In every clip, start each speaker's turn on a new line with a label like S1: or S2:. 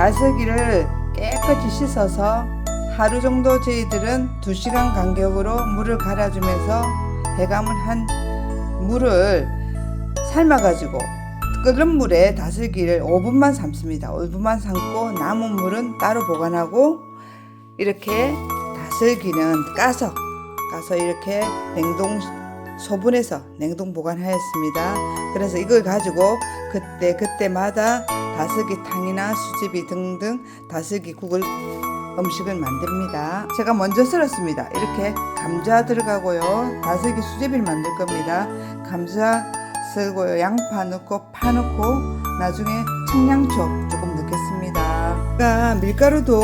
S1: 다슬기를 깨끗이 씻어서 하루 정도 저희들은 2시간 간격으로 물을 갈아주면서 해감을 한 물을 삶아가지고 끓는 물에 다슬기를 5분만 삶습니다. 5분만 삶고 남은 물은 따로 보관하고 이렇게 다슬기는 까서 까서 이렇게 냉동 소분해서 냉동 보관하였습니다. 그래서 이걸 가지고 그때 그때마다 다슬기탕이나 수제비 등등 다슬기 국을 음식을 만듭니다. 제가 먼저 썰었습니다. 이렇게 감자 들어가고요. 다슬기 수제비를 만들 겁니다. 감자 썰고요. 양파 넣고 파 넣고 나중에 청양초 조금 넣겠습니다. 제가 밀가루도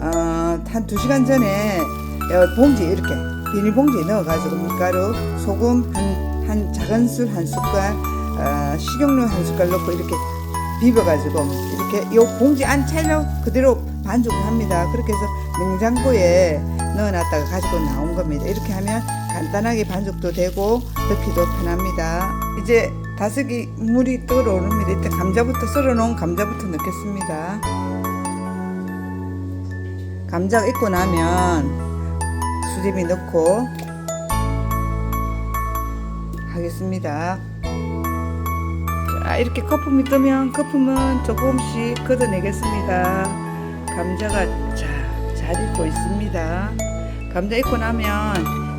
S1: 어, 한 2시간 전에 어, 봉지 이렇게 비닐봉지에 넣어가지고 밀가루, 소금 한, 한 작은 술 한 숟갈, 어, 식용유 한 숟갈 넣고 이렇게 비벼가지고 이렇게 요 봉지 안 차려 그대로 반죽을 합니다. 그렇게 해서 냉장고에 넣어놨다가 가지고 나온 겁니다. 이렇게 하면 간단하게 반죽도 되고 넣기도 편합니다. 이제 다슬기 물이 끓어오릅니다. 이때 감자부터 썰어놓은 감자부터 넣겠습니다. 감자가 익고 나면 수제비 넣고 하겠습니다. 자, 이렇게 거품이 뜨면 거품은 조금씩 걷어내겠습니다. 감자가 자, 잘 익고 있습니다. 감자 익고 나면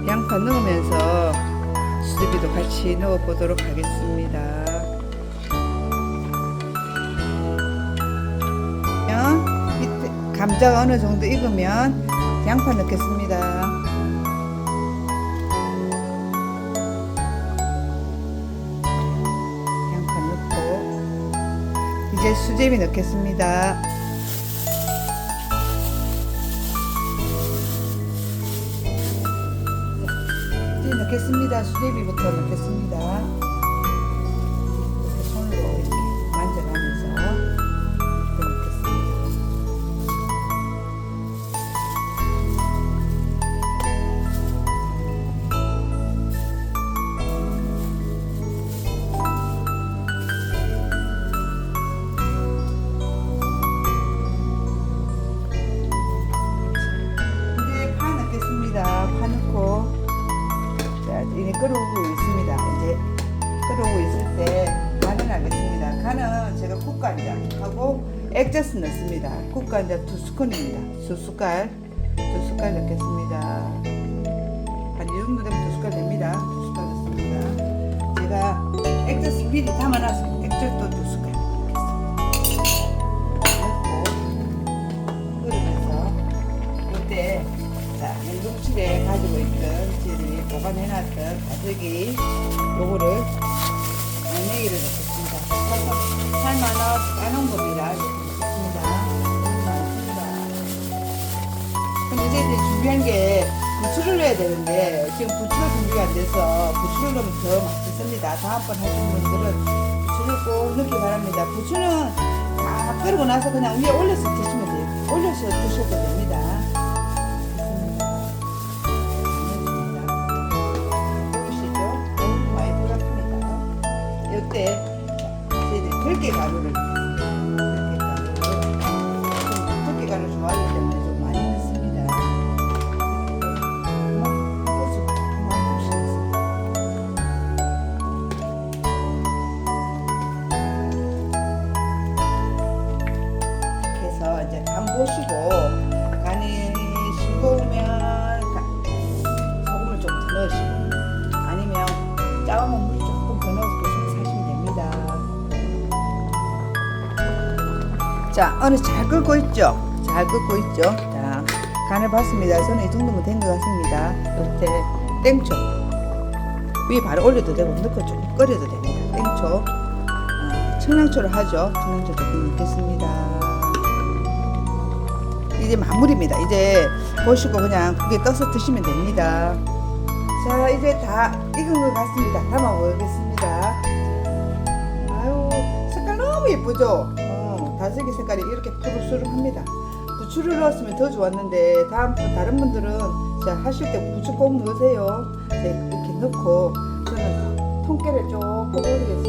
S1: 양파 넣으면서 수제비도 같이 넣어 보도록 하겠습니다. 감자가 어느 정도 익으면 양파 넣겠습니다. 이제 수제비 넣겠습니다. 이제 넣겠습니다. 수제비부터 넣겠습니다. 국간장하고 액젓 넣습니다. 국간장 두 스푼입니다. 두 숟갈 두 숟갈 넣겠습니다. 한 이 정도 되면 두 숟갈 됩니다. 두 숟갈 넣습니다. 제가 액젓 미리 담아놨습니다. 액젓도 두 숟갈 넣고 끓이면서 이때 자 냉동실에 가지고 있던 저희들이 보관해놨던 다슬기 요거를 양내기를 그래서 삶아서 까놓은 겁니다. 저희들이 준비한 게 부추를 넣어야 되는데 지금 부추가 준비가 안 돼서 부추를 더 맛있습니다. 다음번 하시는 분들은 부추를 꼭 넣기 바랍니다. 부추는 다 끓이고 나서 그냥 위에 올려서 드시면 돼요. 올려서 드셔도 됩니다. 자, 어느 잘 끓고 있죠? 잘 끓고 있죠? 자, 간을 봤습니다. 저는 이 정도면 된 것 같습니다. 이때 땡초 위에 바로 올려도 되고 넣고 조금 끓여도 됩니다. 땡초 어, 청양초를 하죠. 청양초 조금 넣겠습니다. 이제 마무리입니다. 이제 보시고 그냥 그게 떠서 드시면 됩니다. 자, 이제 다 익은 것 같습니다. 담아 보겠습니다. 아유, 색깔 너무 예쁘죠? 어, 다슬기 색깔이 이렇게 푸르스름합니다. 부추를 넣었으면 더 좋았는데 다음 다른 분들은 자 하실 때 부추 꼭 넣으세요. 네, 이렇게 넣고 저는 통깨를 조금 올리겠습니다.